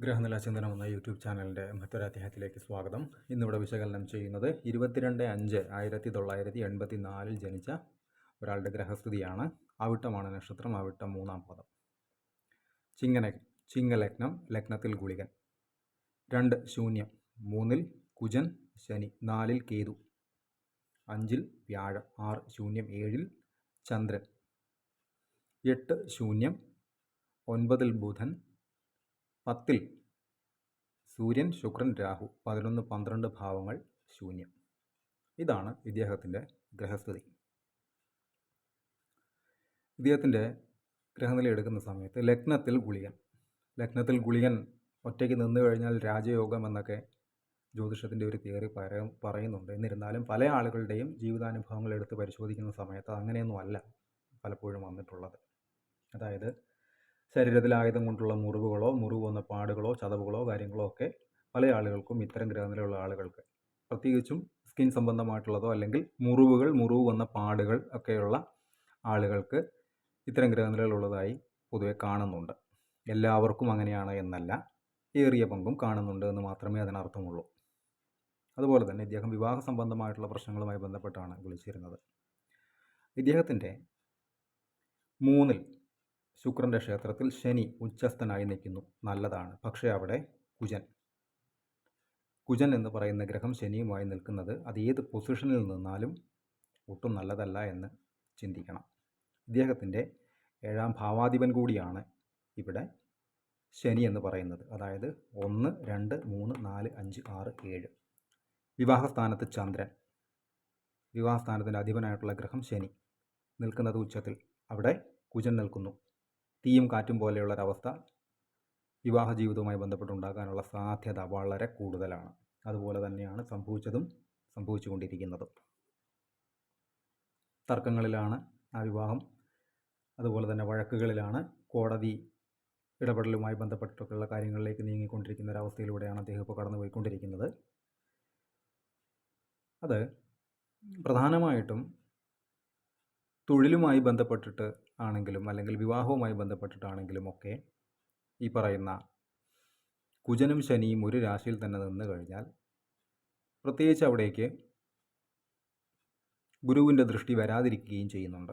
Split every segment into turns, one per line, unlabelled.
ഗ്രഹനില ചിന്തനം എന്ന യൂട്യൂബ് ചാനലിന്റെ മറ്റൊരു അധ്യായത്തിലേക്ക് സ്വാഗതം. ഇന്നിവിടെ വിശകലനം ചെയ്യുന്നത് ഇരുപത്തിരണ്ട് അഞ്ച് ആയിരത്തി തൊള്ളായിരത്തി എൺപത്തി നാലിൽ ജനിച്ച ഒരാളുടെ ഗ്രഹസ്ഥിതിയാണ്. അവിട്ടമാണ് നക്ഷത്രം അവിട്ടം മൂന്നാം പദം. ചിങ്ങന ചിങ്ങലഗ്നം ലഗ്നത്തിൽ ഗുളികൻ. രണ്ട് ശൂന്യം മൂന്നിൽ കുജൻ ശനി നാലിൽ കേതു. അഞ്ചിൽ വ്യാഴം ആറ് ശൂന്യം ഏഴിൽ ചന്ദ്രൻ. എട്ട് ശൂന്യം ഒൻപതിൽ ബുധൻ പത്തിൽ സൂര്യൻ ശുക്രൻ രാഹു പതിനൊന്ന് പന്ത്രണ്ട് ഭാവങ്ങൾ ശൂന്യം. ഇതാണ് ഇദ്ദേഹത്തിന്റെ ഗ്രഹസ്ഥിതി. ഇദ്ദേഹത്തിന്റെ ഗ്രഹനില എടുക്കുന്ന സമയത്ത് ലഗ്നത്തിൽ ഗുളികൻ. ലഗ്നത്തിൽ ഗുളികൻ ഒറ്റയ്ക്ക് നിന്നു കഴിഞ്ഞാൽ രാജയോഗം എന്നൊക്കെ ജ്യോതിഷത്തിന്റെ ഒരു തിയറി പറ പറയുന്നുണ്ട്. എന്നിരുന്നാലും പല ആളുകളുടെയും ജീവിതാനുഭവങ്ങൾ എടുത്ത് പരിശോധിക്കുന്ന സമയത്ത് അങ്ങനെയൊന്നും അല്ല പലപ്പോഴും വന്നിട്ടുള്ളത്. അതായത് ശരീരത്തിൽ ആയുധം കൊണ്ടുള്ള മുറിവുകളോ മുറിവ് വന്ന പാടുകളോ ചതവുകളോ കാര്യങ്ങളോ ഒക്കെ പല ആളുകൾക്കും ഇത്തരം ഗ്രഹനിലയുള്ള ആളുകൾക്ക് പ്രത്യേകിച്ചും സ്കിൻ സംബന്ധമായിട്ടുള്ളതോ അല്ലെങ്കിൽ മുറിവുകൾ മുറിവ് വന്ന പാടുകൾ ഒക്കെയുള്ള ആളുകൾക്ക് ഇത്തരം ഗ്രഹനിലകളുള്ളതായി പൊതുവെ കാണുന്നുണ്ട്. എല്ലാവർക്കും അങ്ങനെയാണ് എന്നല്ല ഏറിയ പങ്കും കാണുന്നുണ്ട് എന്ന് മാത്രമേ അതിനർത്ഥമുള്ളൂ. അതുപോലെ തന്നെ ഇദ്ദേഹം വിവാഹ സംബന്ധമായിട്ടുള്ള പ്രശ്നങ്ങളുമായി ബന്ധപ്പെട്ടാണ് വിളിച്ചിരുന്നത്. ഇദ്ദേഹത്തിന്റെ മൂന്നിൽ ശുക്രന്റെ ക്ഷേത്രത്തിൽ ശനി ഉച്ചസ്ഥനായി നിൽക്കുന്നു. നല്ലതാണ്. പക്ഷേ അവിടെ കുജൻ. കുജൻ എന്ന് പറയുന്ന ഗ്രഹം ശനിയുമായി നിൽക്കുന്നത് അത് ഏത് പൊസിഷനിൽ നിന്നാലും ഒട്ടും നല്ലതല്ല എന്ന് ചിന്തിക്കണം. ഇദ്ദേഹത്തിന്റെ ഏഴാം ഭാവാധിപൻ കൂടിയാണ് ഇവിടെ ശനി എന്ന് പറയുന്നത്. അതായത് ഒന്ന് രണ്ട് മൂന്ന് നാല് അഞ്ച് ആറ് ഏഴ്. വിവാഹസ്ഥാനത്ത് ചന്ദ്രൻ. വിവാഹസ്ഥാനത്തിന്റെ അധിപനായിട്ടുള്ള ഗ്രഹം ശനി. നിൽക്കുന്നത് ഉച്ചത്തിൽ. അവിടെ കുജൻ നിൽക്കുന്നു. തീയും കാറ്റും പോലെയുള്ളൊരവസ്ഥ വിവാഹ ജീവിതവുമായി ബന്ധപ്പെട്ടുണ്ടാകാനുള്ള സാധ്യത വളരെ കൂടുതലാണ്. അതുപോലെ തന്നെയാണ് സംഭവിച്ചതും സംഭവിച്ചുകൊണ്ടിരിക്കുന്നതും. തർക്കങ്ങളിലാണ് ആ വിവാഹം. അതുപോലെ തന്നെ വഴക്കുകളിലാണ് കോടതി ഇടപെടലുമായി ബന്ധപ്പെട്ടിട്ടുള്ള കാര്യങ്ങളിലേക്ക് നീങ്ങിക്കൊണ്ടിരിക്കുന്ന ഒരവസ്ഥയിലൂടെയാണ് അദ്ദേഹം ഇപ്പോൾ കടന്നുപോയിക്കൊണ്ടിരിക്കുന്നത്. അത് പ്രധാനമായിട്ടും തൊഴിലുമായി ബന്ധപ്പെട്ടിട്ട് ആണെങ്കിലും അല്ലെങ്കിൽ വിവാഹവുമായി ബന്ധപ്പെട്ടിട്ടാണെങ്കിലും ഒക്കെ ഈ പറയുന്ന കുജനും ശനിയും ഒരു രാശിയിൽ തന്നെ നിന്ന് കഴിഞ്ഞാൽ പ്രത്യേകിച്ച് അവിടേക്ക് ഗുരുവിന്റെ ദൃഷ്ടി വരാതിരിക്കുകയും ചെയ്യുന്നുണ്ട്.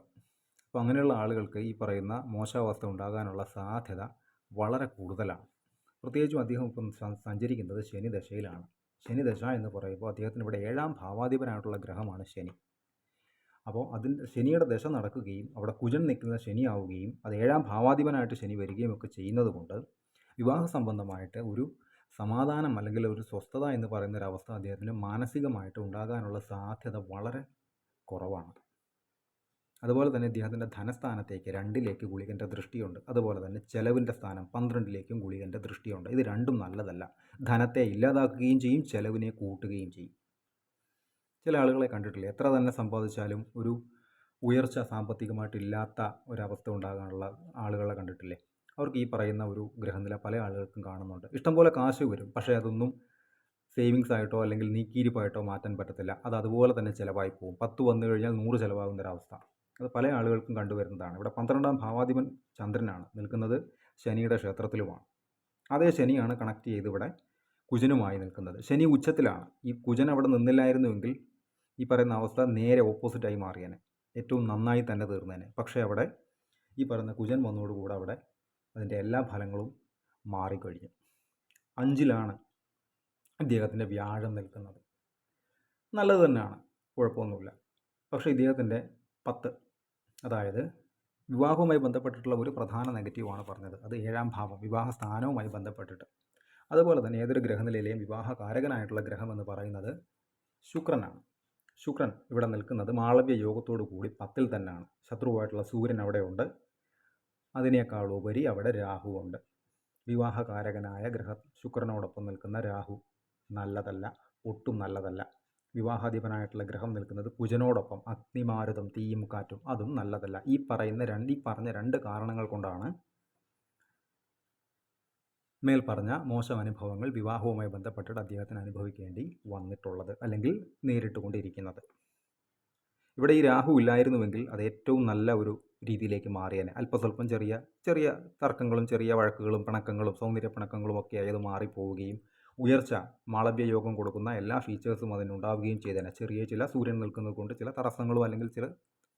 അപ്പോൾ അങ്ങനെയുള്ള ആളുകൾക്ക് ഈ പറയുന്ന മോശാവസ്ഥ ഉണ്ടാകാനുള്ള സാധ്യത വളരെ കൂടുതലാണ്. പ്രത്യേകിച്ചും അദ്ദേഹം ഇപ്പം സഞ്ചരിക്കുന്നത് ശനി ദശയിലാണ് ദശ എന്ന് പറയുമ്പോൾ അദ്ദേഹത്തിന് ഇവിടെ ഏഴാം ഭാവാധിപനായിട്ടുള്ള ഗ്രഹമാണ് ശനി. അപ്പോൾ അതിൽ ശനിയുടെ ദശ നടക്കുകയും അവിടെ കുജൻ നിൽക്കുന്ന ശനിയാവുകയും അത് ഏഴാം ഭാവാധിപനായിട്ട് ശനി വരികയും ഒക്കെ ചെയ്യുന്നത് കൊണ്ട് വിവാഹ സംബന്ധമായിട്ട് ഒരു സമാധാനം അല്ലെങ്കിൽ ഒരു സ്വസ്ഥത എന്ന് പറയുന്ന ഒരു അവസ്ഥ അദ്ദേഹത്തിന് മാനസികമായിട്ട് ഉണ്ടാകാനുള്ള സാധ്യത വളരെ കുറവാണ്. അതുപോലെ തന്നെ ഇദ്ദേഹത്തിന്റെ ധനസ്ഥാനത്തേക്ക് രണ്ടിലേക്ക് ഗുളികന്റെ ദൃഷ്ടിയുണ്ട്. അതുപോലെ തന്നെ ചെലവിന്റെ സ്ഥാനം പന്ത്രണ്ടിലേക്കും ഗുളികന്റെ ദൃഷ്ടിയുണ്ട്. ഇത് രണ്ടും നല്ലതല്ല. ധനത്തെ ഇല്ലാതാക്കുകയും ചെയ്യും ചെലവിനെ കൂട്ടുകയും ചെയ്യും. ചില ആളുകളെ കണ്ടിട്ടില്ല? എത്ര തന്നെ സമ്പാദിച്ചാലും ഒരു ഉയർച്ച സാമ്പത്തികമായിട്ടില്ലാത്ത ഒരവസ്ഥ ഉണ്ടാകാനുള്ള ആളുകളെ കണ്ടിട്ടില്ലേ? അവർക്ക് ഈ പറയുന്ന ഒരു ഗ്രഹനില പല ആളുകൾക്കും കാണുന്നുണ്ട്. ഇഷ്ടംപോലെ കാശ് വരും പക്ഷേ അതൊന്നും സേവിങ്സ് ആയിട്ടോ അല്ലെങ്കിൽ നീക്കിയിരിപ്പായിട്ടോ മാറ്റാൻ പറ്റത്തില്ല. അത് അതുപോലെ തന്നെ ചിലവായി പോകും പത്ത് വന്നു കഴിഞ്ഞാൽ നൂറ് ചിലവാകുന്ന ഒരവസ്ഥ. അത് പല ആളുകൾക്കും കണ്ടുവരുന്നതാണ് ഇവിടെ പന്ത്രണ്ടാം ഭാവാധിപൻ ചന്ദ്രനാണ്. നിൽക്കുന്നത് ശനിയുടെ ക്ഷേത്രത്തിലുമാണ്. അതേ ശനിയാണ് കണക്ട് ചെയ്ത് ഇവിടെ കുജനുമായി നിൽക്കുന്നത്. ശനി ഉച്ചത്തിലാണ്. ഈ കുജൻ അവിടെ നിന്നില്ലായിരുന്നുവെങ്കിൽ ഈ പറയുന്ന അവസ്ഥ നേരെ ഓപ്പോസിറ്റായി മാറിയേനെ. ഏറ്റവും നന്നായി തന്നെ തീർന്നേനെ. പക്ഷേ അവിടെ ഈ പറയുന്ന കുജൻ വന്നതോടുകൂടെ അവിടെ അതിന്റെ എല്ലാ ഫലങ്ങളും മാറിക്കഴിഞ്ഞു. അഞ്ചിലാണ് ഇദ്ദേഹത്തിന്റെ വ്യാഴം നിൽക്കുന്നത്. നല്ലത് തന്നെയാണ്. കുഴപ്പമൊന്നുമില്ല. പക്ഷേ ഇദ്ദേഹത്തിന്റെ പത്ത് അതായത് വിവാഹവുമായി ബന്ധപ്പെട്ടിട്ടുള്ള ഒരു പ്രധാന നെഗറ്റീവാണ് പറഞ്ഞത്. അത് ഏഴാം ഭാവം വിവാഹ സ്ഥാനവുമായി ബന്ധപ്പെട്ടിട്ട്. അതുപോലെ തന്നെ ഏതൊരു ഗ്രഹനിലയിലെയും വിവാഹകാരകനായിട്ടുള്ള ഗ്രഹം എന്ന് പറയുന്നത് ശുക്രനാണ്. ശുക്രൻ ഇവിടെ നിൽക്കുന്നത് മാളവ്യ യോഗത്തോടു കൂടി പത്തിൽ തന്നെയാണ്. ശത്രുവായിട്ടുള്ള സൂര്യൻ അവിടെയുണ്ട്. അതിനേക്കാൾ ഉപരി അവിടെ ഉണ്ട് വിവാഹകാരകനായ ഗ്രഹ ശുക്രനോടൊപ്പം നിൽക്കുന്ന രാഹു നല്ലതല്ല ഒട്ടും നല്ലതല്ല. വിവാഹാധിപനായിട്ടുള്ള ഗ്രഹം നിൽക്കുന്നത് കുജനോടൊപ്പം അഗ്നിമാരുതം തീയും കാറ്റും അതും നല്ലതല്ല. ഈ പറയുന്ന രണ്ട് ഈ പറഞ്ഞ രണ്ട് കാരണങ്ങൾ കൊണ്ടാണ് മേൽ പറഞ്ഞ മോശം അനുഭവങ്ങൾ വിവാഹവുമായി ബന്ധപ്പെട്ടിട്ട് അദ്ദേഹത്തിന് അനുഭവിക്കേണ്ടി വന്നിട്ടുള്ളത് അല്ലെങ്കിൽ നേരിട്ടുകൊണ്ടിരിക്കുന്നത്. ഇവിടെ ഈ രാഹു ഇല്ലായിരുന്നുവെങ്കിൽ അത് ഏറ്റവും നല്ല ഒരു രീതിയിലേക്ക് മാറിയേനെ. അല്പസ്വല്പം ചെറിയ ചെറിയ തർക്കങ്ങളും ചെറിയ വഴക്കുകളും പിണക്കങ്ങളും സൗന്ദര്യ പിണക്കങ്ങളും ഒക്കെ ആയത് മാറിപ്പോവുകയും ഉയർച്ച മാളവ്യ യോഗം കൊടുക്കുന്ന എല്ലാ ഫീച്ചേഴ്സും അതിനുണ്ടാവുകയും ചെയ്തേനെ. ചെറിയ ചില സൂര്യൻ നിൽക്കുന്നത് കൊണ്ട് ചില തടസ്സങ്ങളും അല്ലെങ്കിൽ ചില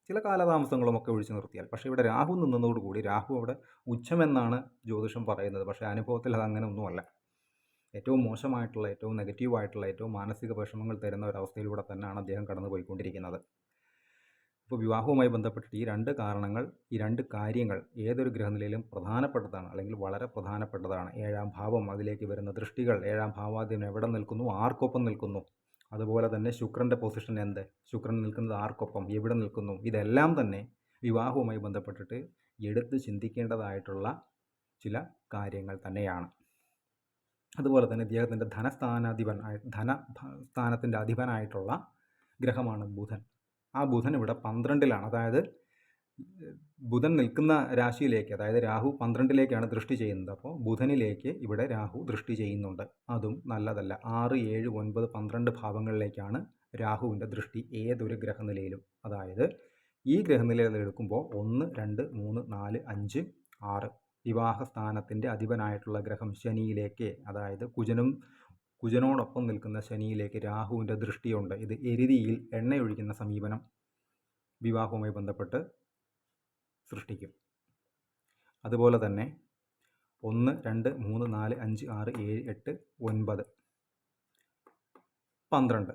ചില കാലതാമസങ്ങളും ഒക്കെ ഒഴിച്ചു നിർത്തിയാൽ. പക്ഷേ ഇവിടെ രാഹു നിന്നതോടുകൂടി രാഹു അവിടെ ഉച്ചമെന്നാണ് ജ്യോതിഷം പറയുന്നത്. പക്ഷേ അനുഭവത്തിൽ അത് അങ്ങനെ ഒന്നുമല്ല ഏറ്റവും മോശമായിട്ടുള്ള ഏറ്റവും നെഗറ്റീവായിട്ടുള്ള ഏറ്റവും മാനസിക വിഷമങ്ങൾ തരുന്ന ഒരവസ്ഥയിലൂടെ തന്നെയാണ് അദ്ദേഹം കടന്നു പോയിക്കൊണ്ടിരിക്കുന്നത് ഇപ്പോൾ വിവാഹവുമായി ബന്ധപ്പെട്ടിട്ട് ഈ രണ്ട് കാരണങ്ങൾ ഈ രണ്ട് കാര്യങ്ങൾ ഏതൊരു ഗ്രഹനിലയിലും പ്രധാനപ്പെട്ടതാണ് അല്ലെങ്കിൽ വളരെ പ്രധാനപ്പെട്ടതാണ്. ഏഴാം ഭാവം അതിലേക്ക് വരുന്ന ദൃഷ്ടികൾ ഏഴാം ഭാവാദ്യം എവിടെ നിൽക്കുന്നു ആർക്കൊപ്പം നിൽക്കുന്നു അതുപോലെ തന്നെ ശുക്രന്റെ പൊസിഷൻ എന്ത്? ശുക്രൻ നിൽക്കുന്നത് ആർക്കൊപ്പം? എവിടെ നിൽക്കുന്നു? ഇതെല്ലാം തന്നെ വിവാഹവുമായി ബന്ധപ്പെട്ടിട്ട് എടുത്ത് ചിന്തിക്കേണ്ടതായിട്ടുള്ള ചില കാര്യങ്ങൾ തന്നെയാണ്. അതുപോലെ തന്നെ ഇദ്ദേഹത്തിന്റെ ധനസ്ഥാനാധിപൻ ധന സ്ഥാനത്തിന്റെ അധിപനായിട്ടുള്ള ഗ്രഹമാണ് ബുധൻ. ആ ബുധൻ ഇവിടെ പന്ത്രണ്ടിലാണ്. അതായത് ബുധൻ നിൽക്കുന്ന രാശിയിലേക്ക് അതായത് രാഹു പന്ത്രണ്ടിലേക്കാണ് ദൃഷ്ടി ചെയ്യുന്നത്. അപ്പോൾ ബുധനിലേക്ക് ഇവിടെ രാഹു ദൃഷ്ടി ചെയ്യുന്നുണ്ട്. അതും നല്ലതല്ല. ആറ് ഏഴ് ഒൻപത് പന്ത്രണ്ട് ഭാവങ്ങളിലേക്കാണ് രാഹുവിന്റെ ദൃഷ്ടി ഏതൊരു ഗ്രഹനിലയിലും. അതായത് ഈ ഗ്രഹനിലയിൽ എടുക്കുമ്പോൾ ഒന്ന് രണ്ട് മൂന്ന് നാല് അഞ്ച് ആറ് വിവാഹ സ്ഥാനത്തിന്റെ അധിപനായിട്ടുള്ള ഗ്രഹം ശനിയിലേക്ക് അതായത് കുജനും കുജനോടൊപ്പം നിൽക്കുന്ന ശനിയിലേക്ക് രാഹുവിന്റെ ദൃഷ്ടിയുണ്ട്. ഇത് എരുതിയിൽ എണ്ണയൊഴിക്കുന്ന സമീപനം വിവാഹവുമായി ബന്ധപ്പെട്ട് സൃഷ്ടിക്കും. അതുപോലെ തന്നെ ഒന്ന് രണ്ട് മൂന്ന് നാല് അഞ്ച് ആറ് ഏഴ് എട്ട് ഒൻപത്. പന്ത്രണ്ട്.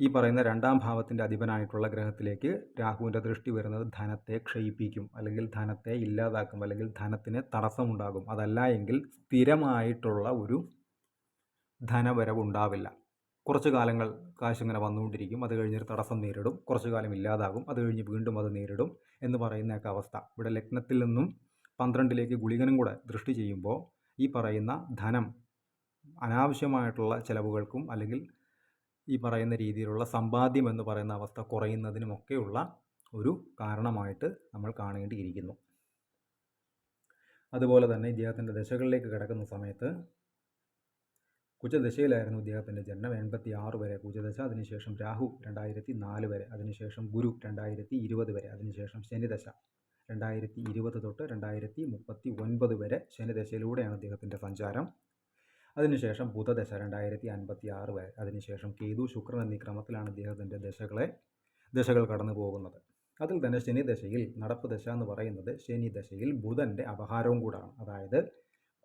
ഈ പറയുന്ന രണ്ടാം ഭാവത്തിന്റെ അധിപനായിട്ടുള്ള ഗ്രഹത്തിലേക്ക് രാഹുവിന്റെ ദൃഷ്ടി വരുന്നത് ധനത്തെ ക്ഷയിപ്പിക്കും അല്ലെങ്കിൽ ധനത്തെ ഇല്ലാതാക്കും അല്ലെങ്കിൽ ധനത്തിന് തടസ്സമുണ്ടാകും. അതല്ല എങ്കിൽ സ്ഥിരമായിട്ടുള്ള ഒരു ധനവരവ് ഉണ്ടാവില്ല കുറച്ച് കാലങ്ങൾ കാശ് ഇങ്ങനെ വന്നുകൊണ്ടിരിക്കും. അത് കഴിഞ്ഞൊരു തടസ്സം നേരിടും. കുറച്ച് കാലം ഇല്ലാതാകും. അത് കഴിഞ്ഞ് വീണ്ടും അത് നേരിടും എന്ന് പറയുന്നൊക്കെ അവസ്ഥ. ഇവിടെ ലഗ്നത്തിൽ നിന്നും പന്ത്രണ്ടിലേക്ക് ഗുളികനും കൂടെ ദൃഷ്ടി ചെയ്യുമ്പോൾ ഈ പറയുന്ന ധനം അനാവശ്യമായിട്ടുള്ള ചിലവുകൾക്കും അല്ലെങ്കിൽ ഈ പറയുന്ന രീതിയിലുള്ള സമ്പാദ്യം എന്ന് പറയുന്ന അവസ്ഥ കുറയുന്നതിനുമൊക്കെയുള്ള ഒരു കാരണമായിട്ട് നമ്മൾ കാണേണ്ടിയിരിക്കുന്നു. അതുപോലെ തന്നെ ഇദ്ദേഹത്തിന്റെ ദശകളിലേക്ക് കിടക്കുന്ന സമയത്ത് കുജദശയിലായിരുന്നു ഇദ്ദേഹത്തിന്റെ ജന്മം എൺപത്തി ആറ് വരെ കുജദശ അതിനുശേഷം രാഹു രണ്ടായിരത്തി നാല് വരെ അതിനുശേഷം ഗുരു രണ്ടായിരത്തി ഇരുപത് വരെ അതിനുശേഷം ശനിദശ രണ്ടായിരത്തി ഇരുപത് തൊട്ട് രണ്ടായിരത്തി മുപ്പത്തി ഒൻപത് വരെ ശനിദശയിലൂടെയാണ് അദ്ദേഹത്തിന്റെ സഞ്ചാരം. അതിനുശേഷം ബുധദശ രണ്ടായിരത്തി അൻപത്തി ആറ് വരെ അതിനുശേഷം കേതു ശുക്രൻ എന്നീ ക്രമത്തിലാണ് അദ്ദേഹത്തിന്റെ ദശകളെ ദശകൾ കടന്നു പോകുന്നത്. അതിൽ തന്നെ ശനിദശയിൽ നടപ്പ് ദശ എന്ന് പറയുന്നത് ശനിദശയിൽ ബുധന്റെ അപഹാരവും കൂടാണ്. അതായത്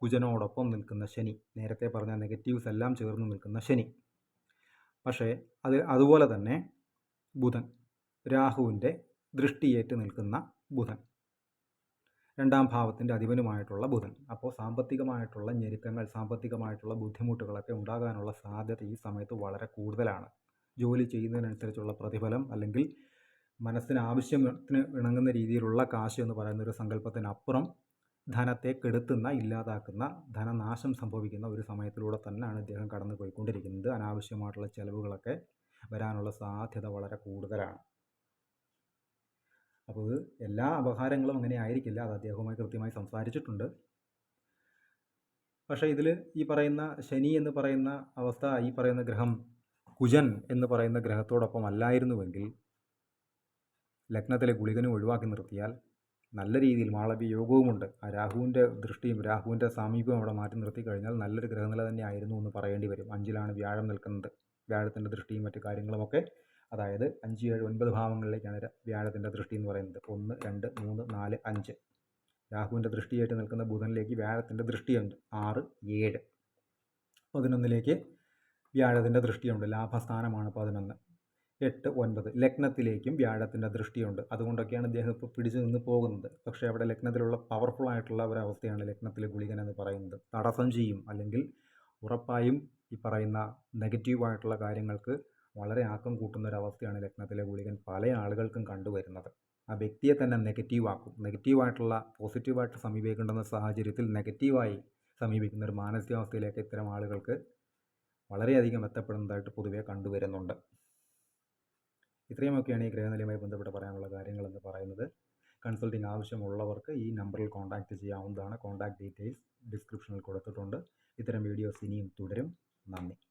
കുജനോടൊപ്പം നിൽക്കുന്ന ശനി നേരത്തെ പറഞ്ഞ നെഗറ്റീവ്സ് എല്ലാം ചേർന്ന് നിൽക്കുന്ന ശനി. പക്ഷേ അത് അതുപോലെ തന്നെ ബുധൻ രാഹുവിന്റെ ദൃഷ്ടിയേറ്റ് നിൽക്കുന്ന ബുധൻ. രണ്ടാം ഭാവത്തിന്റെ അധിപനുമായിട്ടുള്ള ബുധൻ. അപ്പോൾ സാമ്പത്തികമായിട്ടുള്ള ഞെരുക്കങ്ങൾ സാമ്പത്തികമായിട്ടുള്ള ബുദ്ധിമുട്ടുകളൊക്കെ ഉണ്ടാകാനുള്ള സാധ്യത ഈ സമയത്ത് വളരെ കൂടുതലാണ്. ജോലി ചെയ്യുന്നതിനനുസരിച്ചുള്ള പ്രതിഫലം അല്ലെങ്കിൽ മനസ്സിന് ആവശ്യത്തിന് ഇണങ്ങുന്ന രീതിയിലുള്ള കാശ് എന്ന് പറയുന്ന ഒരു സങ്കല്പത്തിനപ്പുറം ധനത്തെ കെടുത്തുന്ന ഇല്ലാതാക്കുന്ന ധനനാശം സംഭവിക്കുന്ന ഒരു സമയത്തിലൂടെ തന്നെയാണ് ഇദ്ദേഹം കടന്നു പോയിക്കൊണ്ടിരിക്കുന്നത് അനാവശ്യമായിട്ടുള്ള ചിലവുകളൊക്കെ വരാനുള്ള സാധ്യത വളരെ കൂടുതലാണ്. അപ്പോൾ എല്ലാ അപഹാരങ്ങളും അങ്ങനെ ആയിരിക്കില്ല അത് അദ്ദേഹവുമായി കൃത്യമായി സംസാരിച്ചിട്ടുണ്ട്. പക്ഷേ ഇതിൽ ഈ പറയുന്ന ശനി എന്ന് പറയുന്ന അവസ്ഥ ഈ പറയുന്ന ഗ്രഹം കുജൻ എന്ന് പറയുന്ന ഗ്രഹത്തോടൊപ്പം അല്ലായിരുന്നുവെങ്കിൽ ലഗ്നത്തിലെ ഗുളികനും ഒഴിവാക്കി നിർത്തിയാൽ നല്ല രീതിയിൽ മാളവ്യ യോഗവുമുണ്ട്. ആ രാഹുവിന്റെ ദൃഷ്ടിയും രാഹുവിന്റെ സാമീപ്യവും അവിടെ മാറ്റി നിർത്തി കഴിഞ്ഞാൽ നല്ലൊരു ഗ്രഹനില തന്നെ ആയിരുന്നു എന്ന് പറയേണ്ടി വരും. അഞ്ചിലാണ് വ്യാഴം നിൽക്കുന്നത്. വ്യാഴത്തിന്റെ ദൃഷ്ടിയും മറ്റു കാര്യങ്ങളുമൊക്കെ അതായത് അഞ്ച് ഏഴ് ഒൻപത് ഭാവങ്ങളിലേക്കാണ് വ്യാഴത്തിന്റെ ദൃഷ്ടി എന്ന് പറയുന്നത്. ഒന്ന് രണ്ട് മൂന്ന് നാല് അഞ്ച്. രാഹുവിന്റെ ദൃഷ്ടിയായിട്ട് നിൽക്കുന്ന ബുധനിലേക്ക് വ്യാഴത്തിന്റെ ദൃഷ്ടിയുണ്ട്. ആറ് ഏഴ്. പതിനൊന്നിലേക്ക് വ്യാഴത്തിന്റെ ദൃഷ്ടിയുണ്ട്. ലാഭസ്ഥാനമാണ് പതിനൊന്ന്. എട്ട് ഒൻപത്. ലഗ്നത്തിലേക്കും വ്യാഴത്തിന്റെ ദൃഷ്ടിയുണ്ട്. അതുകൊണ്ടൊക്കെയാണ് ഇദ്ദേഹം ഇപ്പോൾ പിടിച്ചു നിന്ന് പോകുന്നത്. പക്ഷേ അവിടെ ലഗ്നത്തിലുള്ള പവർഫുൾ ആയിട്ടുള്ള ഒരവസ്ഥയാണ് ലഗ്നത്തിലെ ഗുളികൻ എന്ന് പറയുന്നത്. തടസ്സം ചെയ്യും. അല്ലെങ്കിൽ ഉറപ്പായും ഈ പറയുന്ന നെഗറ്റീവായിട്ടുള്ള കാര്യങ്ങൾക്ക് വളരെ ആക്കം കൂട്ടുന്ന ഒരവസ്ഥയാണ് ലഗ്നത്തിലെ ഗുളികൻ പല ആളുകൾക്കും കണ്ടുവരുന്നത്. ആ വ്യക്തിയെ തന്നെ നെഗറ്റീവ് ആക്കും. നെഗറ്റീവായിട്ടുള്ള പോസിറ്റീവായിട്ട് സമീപിക്കേണ്ടുന്ന സാഹചര്യത്തിൽ നെഗറ്റീവായി സമീപിക്കുന്ന ഒരു മാനസികാവസ്ഥയിലേക്ക് ഇത്തരം ആളുകൾക്ക് വളരെയധികം എത്തപ്പെടുന്നതായിട്ട് പൊതുവേ കണ്ടുവരുന്നുണ്ട്. ഇത്രയുമൊക്കെയാണ് ഈ ഗ്രഹനിലയുമായി ബന്ധപ്പെട്ട് പറയാനുള്ള കാര്യങ്ങളെന്ന് പറയുന്നത്. കൺസൾട്ടിങ് ആവശ്യമുള്ളവർക്ക് ഈ നമ്പറിൽ കോൺടാക്റ്റ് ചെയ്യാവുന്നതാണ്. കോൺടാക്ട് ഡീറ്റെയിൽസ് ഡിസ്ക്രിപ്ഷനിൽ കൊടുത്തിട്ടുണ്ട്. ഇത്തരം വീഡിയോസ് ഇനിയും തുടരും. നന്ദി.